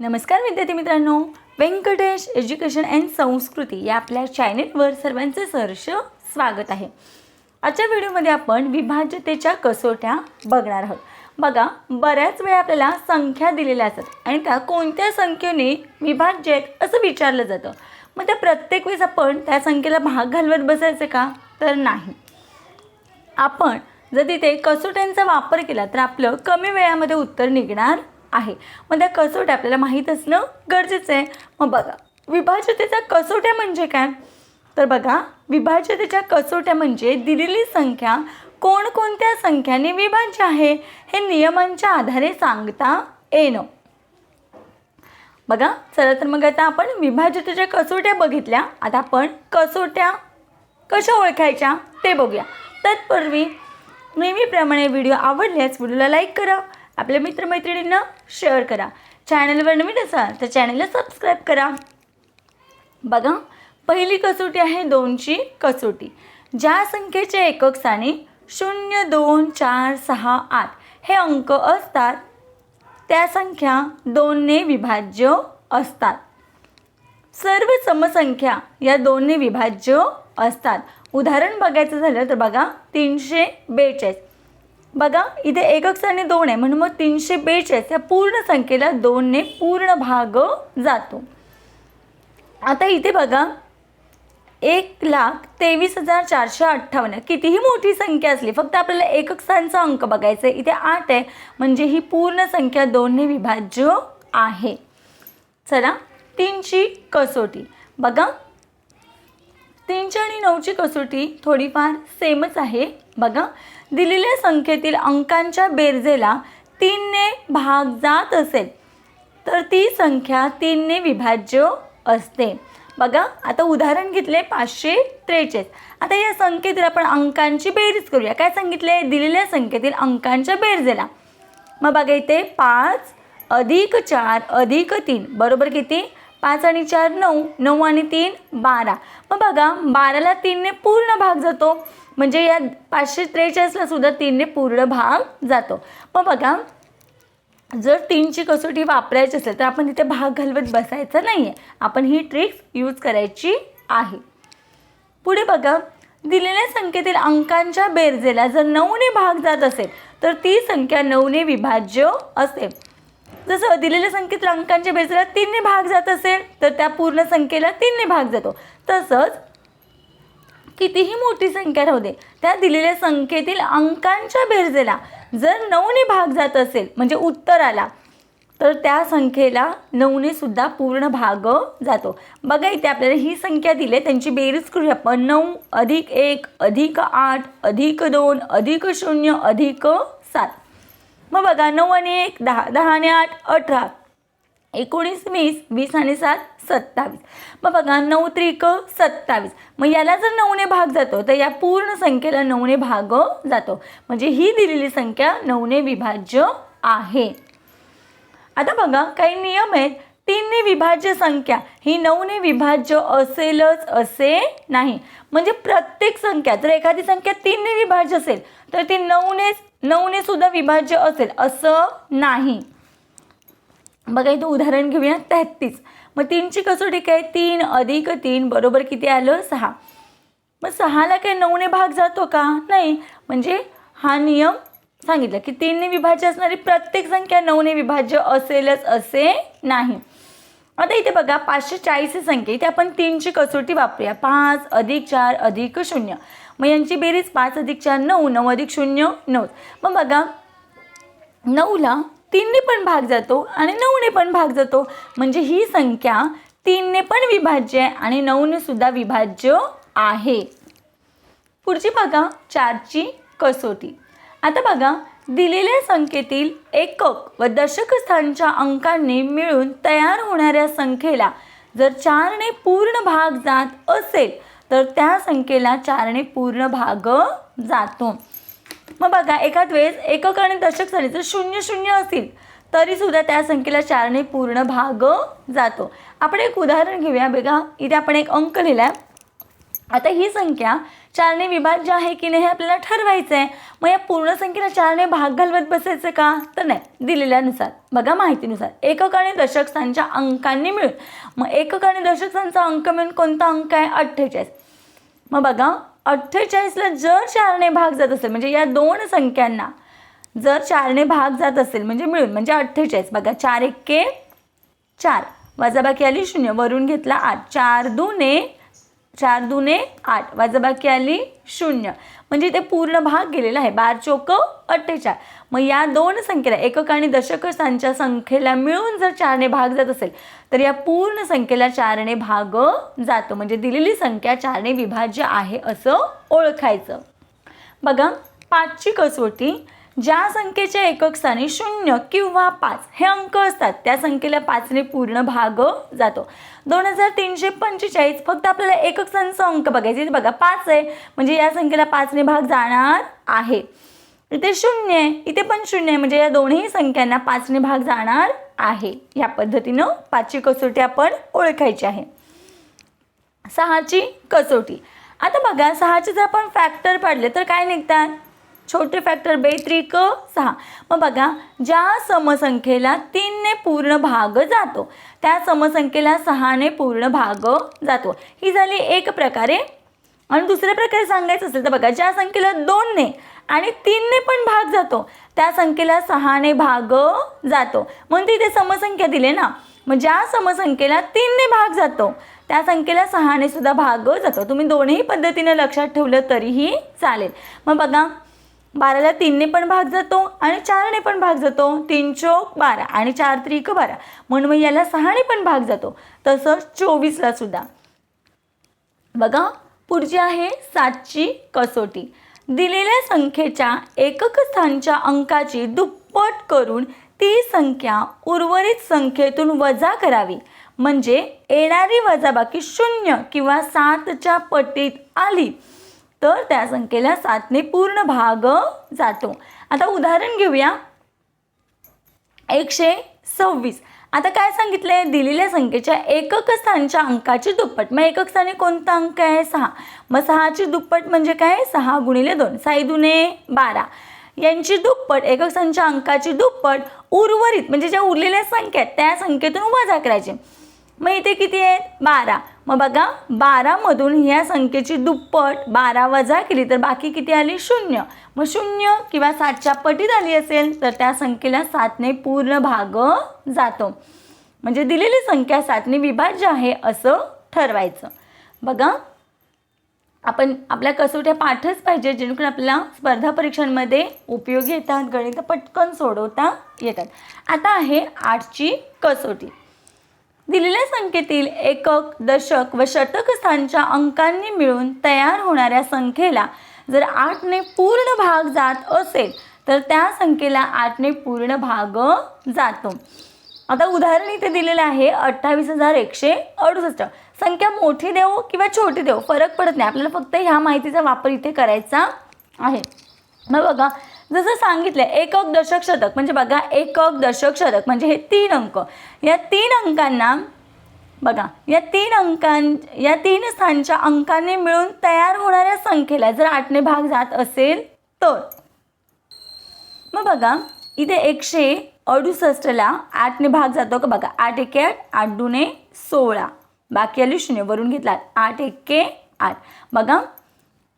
नमस्कार विद्यार्थी मित्रांनो. व्यंकटेश एज्युकेशन अँड संस्कृती या आपल्या चॅनेलवर सर्वांचे सहर्ष स्वागत आहे. आजच्या व्हिडिओमध्ये आपण विभाज्यतेच्या कसोट्या बघणार आहोत. बघा बऱ्याच वेळा आपल्याला संख्या दिलेल्या असतात आणि त्या कोणत्या संख्येने विभाज्य आहेत असं विचारलं जातं. मग त्या प्रत्येक वेळेस आपण त्या संख्येला भाग घालवत बसायचं का? तर नाही. आपण जर तिथे कसोट्यांचा वापर केला तर आपलं कमी वेळामध्ये उत्तर निघणार आहे. मग त्या कसोट्या आपल्याला माहीत असणं गरजेचं आहे. मग बघा विभाज्यतेच्या कसोट्या म्हणजे काय? तर बघा विभाज्यतेच्या कसोट्या म्हणजे दिलेली संख्या कोणकोणत्या संख्याने विभाज्य आहे हे नियमांच्या आधारे सांगता येणं. बघा चला तर मग आता आपण विभाज्यतेच्या कसोट्या बघितल्या. आता आपण कसोट्या कशा ओळखायच्या ते बघूया. तत्पूर्वी नेहमीप्रमाणे व्हिडिओ आवडल्यास व्हिडिओला लाईक करा आपल्या मित्रमैत्रिणींना शेअर करा. चॅनलवर नवीन असाल तर चॅनलला सबस्क्राईब करा. बघा पहिली कसोटी आहे दोनची कसोटी. ज्या संख्येचे एकक स्थानी शून्य दोन चार सहा आठ हे अंक असतात त्या संख्या दोनने विभाज्य असतात. सर्व समसंख्या या दोनने विभाज्य असतात. उदाहरण बघायचं झालं तर बघा तीनशे बेचाळीस. बघा इथे एकक स्थानी दोन आहे म्हणून मग तीनशे बेचाळीस या पूर्ण संख्येला दोनने पूर्ण भाग जातो. आता इथे बघा एक लाख तेवीस हजार चारशे अठ्ठावन्न कितीही मोठी संख्या असली फक्त आपल्याला एकक स्थानचा अंक बघायचा आहे. इथे आठ आहे म्हणजे ही पूर्ण संख्या दोनने विभाज्य आहे. चला तीनची कसोटी. बघा तीनची आणि नऊची कसोटी थोडीफार सेमच आहे. बघा दिलेल्या संख्येतील अंकांच्या बेरजेला तीनने भाग जात असेल तर ती संख्या तीनने विभाज्य असते. बघा आता उदाहरण घेतले पाचशे त्रेचाळीस. आता या संख्येतील आपण अंकांची बेरीज करूया. काय सांगितले? दिलेल्या संख्येतील अंकांच्या बेरजेला. मग बघा इथे पाच अधिक चार अधिक तीन. बरोबर किती? पाच आणि चार नऊ नऊ आणि तीन बारा. मग बघा बाराला तीनने पूर्ण भाग जातो. म्हणजे या पाचशे त्रेचाळीसला सुद्धा तीनने पूर्ण भाग जातो. मग बघा जर तीनची कसोटी वापरायची असेल तर आपण तिथे भाग घालवत बसायचं नाही आहे आपण ही ट्रिक्स यूज करायची आहे. पुढे बघा दिलेल्या संख्येतील अंकांच्या बेरजेला जर नऊने भाग जात असेल तर ती संख्या नऊने विभाज्य असेल. जसं दिलेल्या संख्येतील अंकांच्या बेरजेला तीनने भाग जात असेल तर त्या पूर्ण संख्येला तीनने भाग जातो. तसंच कितीही मोठी संख्या राहू दे त्या दिलेल्या संख्येतील अंकांच्या बेरजेला जर नऊने भाग जात असेल म्हणजे उत्तराला तर त्या संख्येला नऊने सुद्धा पूर्ण भाग जातो. बघा इथे आपल्याला ही संख्या दिली आहे त्यांची बेरीज करूया आपण. नऊ अधिक एक अधिक आठ अधिक दोन अधिक शून्य अधिक सात. मग बघा नऊ आणि एक दहा दहा आणि आठ अठरा. एकोणीस वीस वीस आणि सात सत्तावीस. मग बघा नऊ त्रिक सत्तावीस. मग याला जर नऊने भाग जातो तर या पूर्ण संख्येला नऊने भाग जातो. म्हणजे ही दिलेली संख्या नऊने विभाज्य आहे. आता बघा काही नियम आहेत. तीनने विभाज्य संख्या ही नऊने विभाज्य असेलच असे नाही. म्हणजे प्रत्येक संख्या जर एखादी संख्या तीनने विभाज्य असेल तर ती नऊने नऊने सुद्धा विभाज्य असेल असं नाही. बघा इथं उदाहरण घेऊया तेहतीस. मग तीनची कसोटी काय? तीन अधिक तीन बरोबर किती आलं? सहा. मग सहाला काय नऊने भाग जातो का? नाही. म्हणजे हा नियम सांगितलं की तीनने विभाज्य असणारी प्रत्येक संख्या नऊने विभाज्य असेलच असे नाही. आता इथे बघा पाचशे चाळीस ही संख्या. इथे आपण तीनची कसोटी वापरूया. पाच अधिक चार अधिक शून्य. मग यांची बेरीज पाच अधिक चार नऊ नऊ अधिक शून्य नऊ. मग बघा नऊला तीनने पण भाग जातो आणि नऊने पण भाग जातो. म्हणजे ही संख्या तीनने पण विभाज्य आहे आणि नऊने सुद्धा विभाज्य आहे. पुढची बघा चारची कसोटी. आता बघा दिलेल्या संख्येतील एकक व दशकस्थानच्या अंकांनी मिळून तयार होणाऱ्या संख्येला जर चारने पूर्ण भाग जात असेल तर त्या संख्येला चारने पूर्ण भाग जातो. मग बघा एखाद वेळेस एकक आणि दशक झाले जर शून्य शून्य असतील तरीसुद्धा त्या संख्येला चारने पूर्ण भाग जातो. आपण एक उदाहरण घेऊया. बघा इथे आपण एक अंक लिहिला आहे आता ही संख्या चारने विभाज्य आहे की नाही हे आपल्याला ठरवायचं आहे मग या पूर्ण संख्येला चारने भाग घालवत बसायचं का? तर नाही. दिलेल्यानुसार. बघा माहितीनुसार. एकक आणि दशक स्थानच्या अंकांनी मिळून. मग एकक आणि दशक अंक मिळून कोणता अंक आहे? अठ्ठेचाळीस. मग बघा अठ्ठेचाळीसला जर चारने भाग जात असेल म्हणजे या दोन संख्यांना जर चारने भाग जात असेल म्हणजे मिळून म्हणजे अठ्ठेचाळीस. बघा चार एक्के चार. वजाबाकी आली शून्य. वरून घेतला आठ. चार दुने चार दुने आठ. वजाबाकी आली शून्य. म्हणजे ते पूर्ण भाग गेलेला आहे. बार चोक अठ्ठेचाळ. मग या दोन संख्येला एकक आणि दशक स्थानच्या संख्येला मिळून जर चारने भाग जात असेल तर या पूर्ण संख्येला चारने भाग जातो. म्हणजे दिलेली संख्या चारने विभाज्य आहे असं ओळखायचं. बघा पाचची कसोटी ज्या संख्येच्या एकक स्थानी शून्य किंवा पाच हे अंक असतात त्या संख्येला पाचने पूर्ण भाग जातो. दोन हजार तीनशे पंचेचाळीस फक्त आपल्याला एकक स्थानचा अंक बघायचे बघा पाच आहे. म्हणजे या संख्येला पाचने भाग जाणार आहे. इथे शून्य आहे. इथे पण शून्य आहे. म्हणजे या दोन्ही संख्यांना पाचने भाग जाणार आहे. या पद्धतीनं पाचची कसोटी आपण ओळखायची आहे. सहाची कसोटी. आता बघा सहाचे जर आपण फॅक्टर पाडले तर काय निघतात? छोटे फॅक्टर बेत्रिक सहा. मग बघा ज्या समसंख्येला तीनने पूर्ण भाग जातो त्या समसंख्येला सहाने पूर्ण भाग जातो. ही झाली एक प्रकारे. आणि दुसऱ्या प्रकारे सांगायचं असेल तर बघा ज्या संख्येला दोनने आणि तीनने पण भाग जातो त्या संख्येला सहाने भाग जातो. म्हणून तिथे समसंख्या दिले ना. मग ज्या समसंख्येला तीनने भाग जातो त्या संख्येला सहाने सुद्धा भाग जातो. तुम्ही दोन्ही पद्धतीने लक्षात ठेवलं तरीही चालेल. मग बघा बाराला तीनने पण भाग जातो आणि चारने पण भाग जातो. तीन चोक बारा आणि चार त्रिक बारा. म्हणून मग याला सहाने पण भाग जातो. तसंच चोवीसला सुद्धा. बघा पुढची आहे सातची कसोटी. दिलेल्या संख्येच्या एकक स्थानच्या अंकाची दुप्पट करून ती संख्या उर्वरित संख्येतून वजा करावी. म्हणजे येणारी वजाबाकी शून्य किंवा सातच्या पटीत आली. तर त्या संख्येला सातने पूर्ण भाग जातो. आता उदाहरण घेऊया. एकशे सव्वीस. आता काय सांगितलंय? दिलेल्या संख्येच्या एकक स्थानच्या अंकाची दुप्पट. मग एकक स्थानी कोणता अंक आहे? सहा. मग सहाची दुप्पट म्हणजे काय? सहा गुणिले दोन. साई दुने बारा. यांची दुप्पट एकक स्थानच्या अंकाची दुप्पट उर्वरित म्हणजे ज्या उरलेल्या संख्या आहेत त्या संख्येतून वजा करायचे. मग इथे किती आहेत? बारा. मग बघा बारामधून ह्या संख्येची दुप्पट बारा वजा केली तर बाकी किती आली? शून्य. मग शून्य किंवा सातच्या पटीत आली असेल तर त्या संख्येला सातने पूर्ण भाग जातो. म्हणजे दिलेली संख्या सातने विभाज्य आहे असं ठरवायचं. बघा आपण आपल्या कसोट्या पाठच पाहिजे जेणेकरून आपल्याला स्पर्धा परीक्षांमध्ये उपयोगी येतात गणित पटकन सोडवता येतात. आता आहे आठची कसोटी. दिलेल्या संख्येतील एकक दशक व शतक स्थानच्या अंकांनी मिळून तयार होणाऱ्या संख्येला जर आठने पूर्ण भाग जात असेल तर त्या संख्येला आठने पूर्ण भाग जातो. आता उदाहरण इथे दिलेलं आहे अठ्ठावीस हजार एकशे अडुसष्ट. संख्या मोठी देऊ किंवा छोटी देऊ फरक पडत नाही. आपल्याला फक्त ह्या माहितीचा वापर इथे करायचा आहे. मग बघा जसं सांगितलं एकक दशक शतक. म्हणजे बघा एकक दशक शतक. म्हणजे हे तीन अंक. या तीन अंकांना बघा या तीन अंकां या तीन स्थानच्या अंकांनी मिळून तयार होणाऱ्या संख्येला जर आठने भाग जात असेल तर. मग बघा इथे एकशे अडुसष्टला आठने भाग जातो का? बघा आठ एके आठ आठ दुने सोळा. बाकी आली शून्य वरून घेतला आठ एके आठ. बघा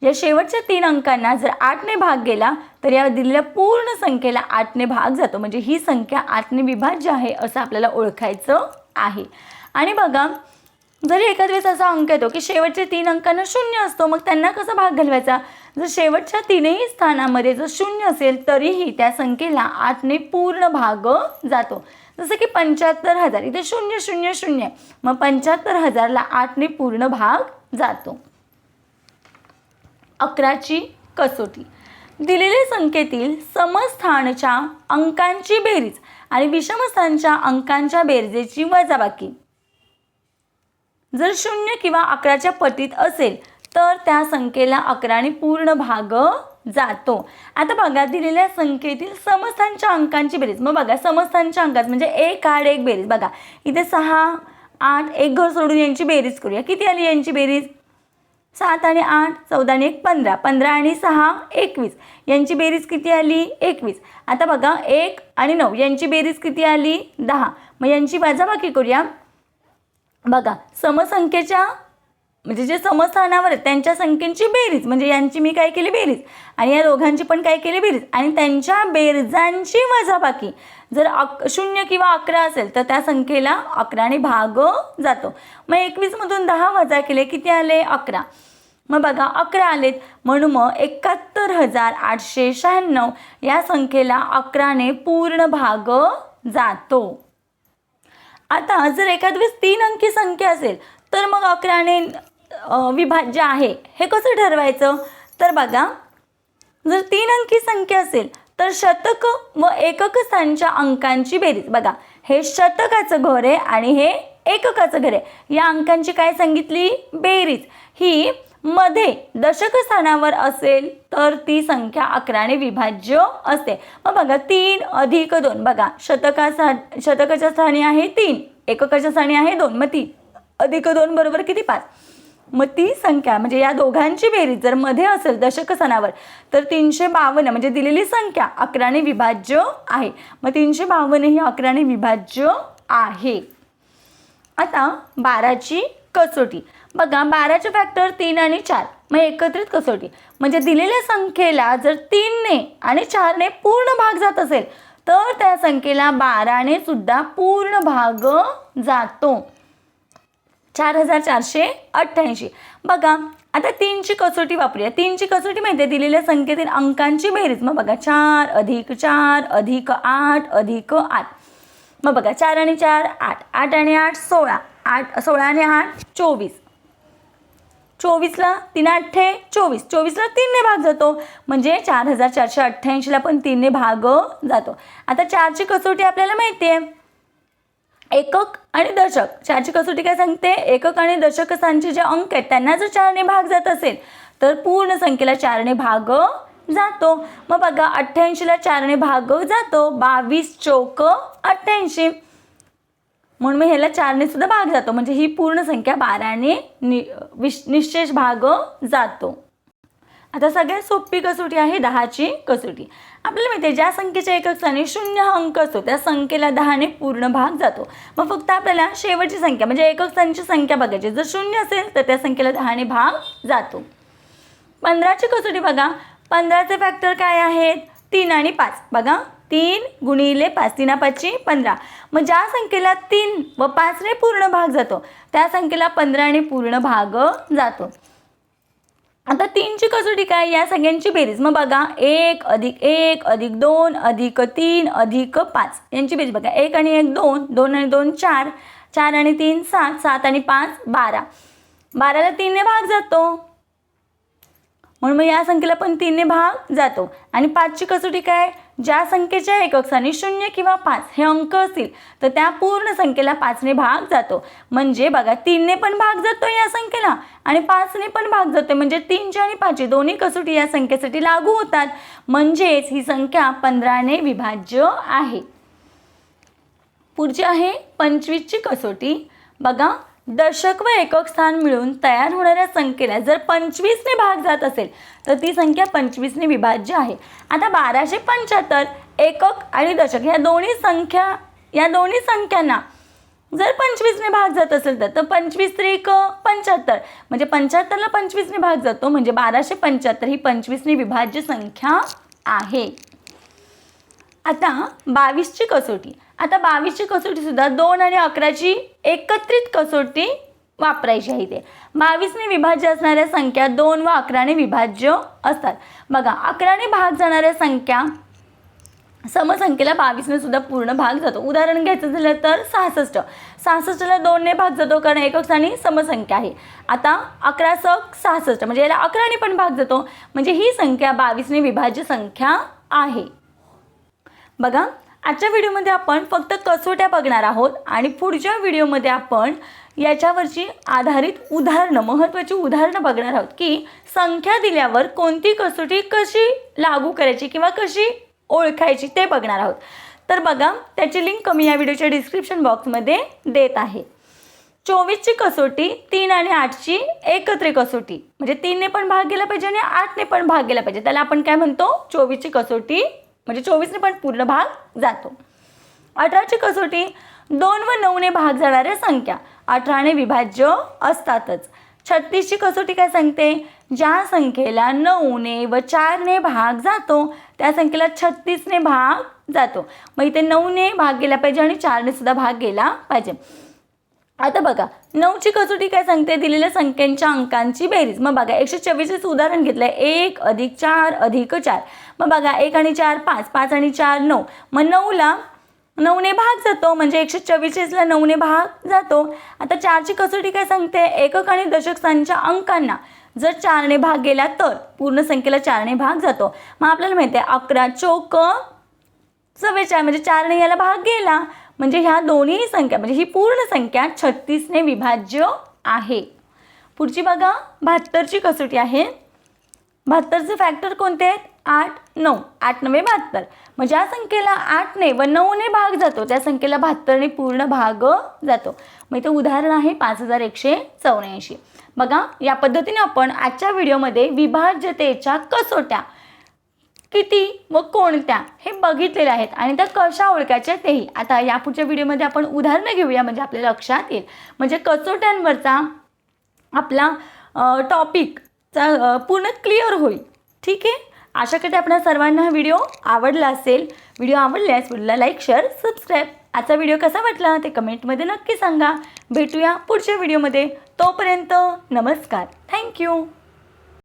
या शेवटच्या तीन अंकांना जर आठने भाग गेला तर या दिलेल्या पूर्ण संख्येला आठने भाग जातो. म्हणजे ही संख्या आठने विभाज्य आहे असं आपल्याला ओळखायचं आहे. आणि बघा जरी एखाद वेळेस असा अंक येतो की शेवटच्या तीन अंकांना शून्य असतो मग त्यांना कसा भाग घालवायचा? जर शेवटच्या तीनही स्थानामध्ये जर शून्य असेल तरीही त्या संख्येला आठने पूर्ण भाग जातो. जसं की पंच्याहत्तर हजार इथे शून्य शून्य शून्य. मग पंच्याहत्तर हजारला आठने पूर्ण भाग जातो. अकराची कसोटी. दिलेल्या संख्येतील समस्थानच्या अंकांची बेरीज आणि विषमस्थानच्या अंकांच्या बेरजेची वजाबाकी. जर शून्य किंवा अकराच्या पटीत असेल तर त्या संख्येला अकराने पूर्ण भाग जातो. आता बघा दिलेल्या संख्येतील समस्थानच्या अंकांची बेरीज. मग बघा समस्थानच्या अंकात म्हणजे एक आठ एक बेरीज. बघा इथे सहा आठ एक घर सोडून यांची बेरीज करूया. किती आली यांची बेरीज? सात आणि आठ चौदा आणि एक पंधरा. पंधरा आणि सहा एकवीस. यांची बेरीज किती आली? एकवीस. आता बघा एक आणि नऊ. यांची बेरीज किती आली? दहा. मग यांची वजाबाकी करूया. बघा समसंख्येच्या म्हणजे जे समस्थानावर आहेत त्यांच्या संख्येची बेरीज. म्हणजे यांची मी काय केली? बेरीज. आणि या दोघांची पण काय केली? बेरीज. आणि त्यांच्या बेरजांची वजाबाकी. जर अक शून्य किंवा अकरा असेल तर त्या संख्येला अकराने भाग जातो. मग एकवीसमधून दहा वजा केले किती आले? अकरा. मग बघा अकरा आलेत. म्हणून मग एकाहत्तर हजार आठशे शहाण्णव या संख्येला अकराने पूर्ण भाग जातो. आता जर एखाद्या तीन अंकी संख्या असेल तर मग अकराने विभाज्य आहे हे कसं ठरवायचं? तर बघा जर तीन अंकी संख्या असेल तर शतक व एकक स्थानच्या अंकांची बेरीज. बघा हे शतकाचं घर आहे आणि हे एककाचं घर आहे. या अंकांची काय सांगितली? बेरीज. ही मध्ये दशक स्थानावर असेल तर ती संख्या अकराने विभाज्य असते. मग बघा तीन अधिक दोन. बघा शतकाचा शतकाच्या स्थानी आहे तीन एककाच्या स्थानी आहे दोन. मग तीन अधिक दोन बरोबर किती? पाच. मग ती संख्या म्हणजे या दोघांची बेरीज जर मध्ये असेल दशक सणावर तर तीनशे बावन्न म्हणजे दिलेली संख्या अकराने विभाज्य आहे. मग तीनशे बावन्न ही अकराने विभाज्य आहे. आता बाराची कसोटी. बघा बाराचे फॅक्टर तीन आणि चार. मग एकत्रित कसोटी म्हणजे दिलेल्या संख्येला जर तीनने आणि चारने पूर्ण भाग जात असेल तर त्या संख्येला बाराने सुद्धा पूर्ण भाग जातो. चार हजार चारशे अठ्ठ्याऐंशी. बघा आता तीनची कसोटी वापरूया. तीनची कसोटी माहिती आहे? दिलेल्या संख्येतील अंकांची बेरीज. मग बघा चार अधिक चार अधिक आठ अधिक आठ. मग बघा चार आणि चार आठ. आठ आणि आठ सोळा. आठ सोळा आणि आठ चोवीस. चोवीसला तीन अठ्ठे चोवीस. चोवीसला तीनने भाग जातो. म्हणजे चार हजार चारशे अठ्ठ्याऐंशीला पण तीनने भाग जातो. आता चारची कसोटी आपल्याला माहिती आहे एकक आणि दशक. चारची कसोटी काय सांगते? एकक आणि दशकसांचे जे अंक आहेत त्यांना जर चारने भाग जात असेल तर पूर्ण संख्येला चारने भाग जातो. मग बघा अठ्ठ्याऐंशीला चारने भाग जातो. बावीस चौक अठ्ठ्याऐंशी. म्हणून मग ह्याला चारने सुद्धा भाग जातो. म्हणजे ही पूर्ण संख्या बाराने नि विश निश्चेष भाग जातो. आता सगळ्यात सोपी कसोटी आहे दहाची कसोटी. आपल्याला माहिती आहे ज्या संख्येच्या एकक स्थानी शून्य अंक असतो त्या संख्येला दहाने पूर्ण भाग जातो. मग फक्त आपल्याला शेवटची संख्या म्हणजे एकक स्थानीची संख्या बघायची. जर शून्य असेल तर त्या संख्येला दहाने भाग जातो. पंधराची कसोटी बघा. पंधराचे फॅक्टर काय आहेत? तीन आणि पाच. बघा. तीन गुणिले पाच तीना पाचची पंधरा. मग ज्या संख्येला तीन व पाचने पूर्ण भाग जातो त्या संख्येला पंधराने पूर्ण भाग जातो. आता तीनची कसोटी काय? या सगळ्यांची बेरीज. मग बघा एक अधिक एक अधिक दोन अधिक तीन अधिक पाच. यांची बेरीज बघा. एक आणि एक दोन दोन आणि दोन चार चार आणि तीन सात सात आणि पाच बारा. बाराला तीनने भाग जातो. म्हणून मग या संख्येला पण तीनने भाग जातो. आणि पाचची कसोटी काय? ज्या संख्येच्या एकक स्थानी शून्य किंवा पाच हे अंक असतील तर त्या पूर्ण संख्येला पाचने भाग जातो. म्हणजे बघा तीनने पण भाग जातो या संख्येला आणि पाचने पण भाग जातो म्हणजे तीनची आणि पाचची दोन्ही कसोटी या संख्येसाठी लागू होतात. म्हणजेच ही संख्या पंधराने विभाज्य आहे. पुढची आहे पंचवीसची कसोटी. बघा दशक व एकक स्थान मिळून तयार होणाऱ्या संख्येला जर पंचवीसने भाग जात असेल तर ती संख्या पंचवीसने विभाज्य आहे. आता बाराशे पंच्याहत्तर एकक आणि दशक ह्या दोन्ही संख्या या दोन्ही संख्यांना जर पंचवीसने भाग जात असेल तर तर पंचवीस त्रिक पंच्याहत्तर. म्हणजे पंच्याहत्तरला पंचवीसने भाग जातो म्हणजे बाराशे पंच्याहत्तर ही पंचवीसने विभाज्य संख्या आहे. आता बावीसची कसोटी. आता बावीसची कसोटी सुद्धा दोन आणि अकराची एकत्रित कसोटी वापरायची आहे ते बावीसने विभाज्य असणाऱ्या संख्या दोन व अकराने विभाज्य असतात. बघा अकराने भाग जाणाऱ्या संख्या समसंख्येला बावीसने सुद्धा पूर्ण भाग जातो. उदाहरण घ्यायचं झालं तर सहासष्ट. सहासष्टला दोनने भाग जातो कारण एकक आणि समसंख्या आहे. आता अकरा सक सहासष्ट म्हणजे याला अकराने पण भाग जातो. म्हणजे ही संख्या बावीसने विभाज्य संख्या आहे. बघा आजच्या व्हिडिओमध्ये आपण फक्त कसोट्या बघणार आहोत आणि पुढच्या व्हिडिओमध्ये आपण याच्यावरची आधारित उदाहरणं महत्त्वाची उदाहरणं बघणार आहोत की संख्या दिल्यावर कोणती कसोटी कशी लागू करायची किंवा कशी ओळखायची ते बघणार आहोत. तर बघा त्याची लिंक मी या व्हिडिओच्या डिस्क्रिप्शन बॉक्समध्ये देत आहे. चोवीसची कसोटी तीन आणि आठची एकत्र कसोटी. म्हणजे तीनने पण भाग गेला पाहिजे आणि आठने पण भाग गेला पाहिजे. त्याला आपण काय म्हणतो? चोवीसची कसोटी म्हणजे चोवीसने पण पूर्ण भाग जातो. अठराची कसोटी दोन व नऊने भाग जाणाऱ्या संख्या अठराने विभाज्य असतातच. छत्तीसची कसोटी काय सांगते? ज्या संख्येला नऊने व चारने भाग जातो त्या संख्येला छत्तीसने भाग जातो. मग इथे नऊने भाग गेला पाहिजे आणि चारने सुद्धा भाग गेला पाहिजे. आता बघा नऊची कसोटी काय सांगते? दिलेल्या संख्यांच्या अंकांची बेरीज. मग बघा एकशे चव्वेचाळीस उदाहरण घेतलं आहे एक अधिक चार अधिक चार. मग बघा एक आणि चार पाच पाच आणि चार नऊ. मग नऊला नऊने भाग जातो म्हणजे एकशे चव्वेचाळीसला नऊने भाग जातो. आता चारची कसोटी काय सांगते? एकक आणि दशक स्थानच्या अंकांना. जर चारने भाग गेला तर पूर्ण संख्येला चारने भाग जातो. मग आपल्याला माहिती आहे अकरा चौक चव्वेचाळीस म्हणजे चारने याला भाग गेला. म्हणजे ह्या दोन्ही संख्या म्हणजे ही पूर्ण संख्या छत्तीसने विभाज्य आहे. पुढची बघा बहात्तरची कसोटी आहे. बहात्तरचे फॅक्टर कोणते आहेत? आठ नऊ. आठ नवे बहात्तर. मग ज्या संख्येला आठने व नऊने भाग जातो त्या संख्येला बहात्तरने पूर्ण भाग जातो. मग इथे उदाहरण आहे पाच हजार एकशे चौऱ्याऐंशी. बघा या पद्धतीने आपण आजच्या व्हिडिओमध्ये विभाज्यतेच्या कसोट्या किती व कोणत्या हे बघितलेले आहेत आणि त्या कशा ओळखायच्या तेही. आता यापुढच्या व्हिडिओमध्ये आपण उदाहरणं घेऊया म्हणजे आपल्या लक्षात येईल. म्हणजे कसोट्यांवरचा आपला टॉपिकचा पूर्ण क्लिअर होईल. ठीक आहे? आशा करते आपल्या सर्वांना हा व्हिडिओ आवडला असेल. व्हिडिओ आवडल्यास व्हिडिओला लाईक शेअर सबस्क्राईब. आजचा व्हिडिओ कसा वाटला ते कमेंटमध्ये नक्की सांगा. भेटूया पुढच्या व्हिडिओमध्ये. तोपर्यंत नमस्कार. थँक्यू.